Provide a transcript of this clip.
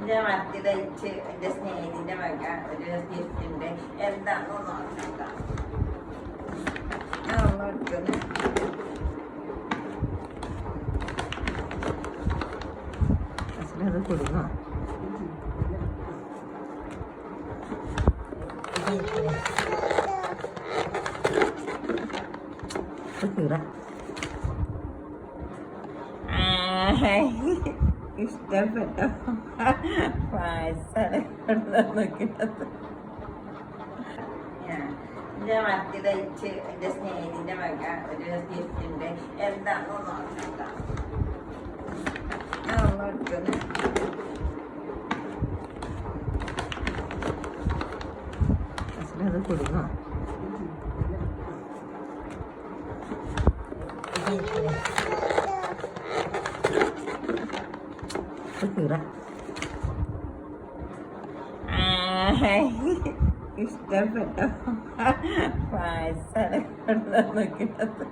എന്റെ മത്തി തയ്ച്ച് എന്റെ സ്നേഹിതിന്റെ വക ഒരു ഗിഫ്റ്റ് ഉണ്ട് എന്താണെന്ന് നോക്കാം. ഞാൻ ഒന്ന് എടുക്കുന്നു അത് കൊടുക്കണം. കീറ ഇഷ്ടപ്പെട്ടോ. പായസം നോക്കിട്ടത് എന്റെ മത്തി തയ്ച്ച് എന്റെ സ്നേഹിതിന്റെ വക ഒരു ഗിഫ്റ്റ് ഉണ്ട് എന്താണെന്ന് നോക്കാം ഞാൻ ഒന്ന് എടുക്കുന്നു അത് കീറ ഇഷ്ടപ്പെട്ടോ? പായസം നോക്കിട്ടത്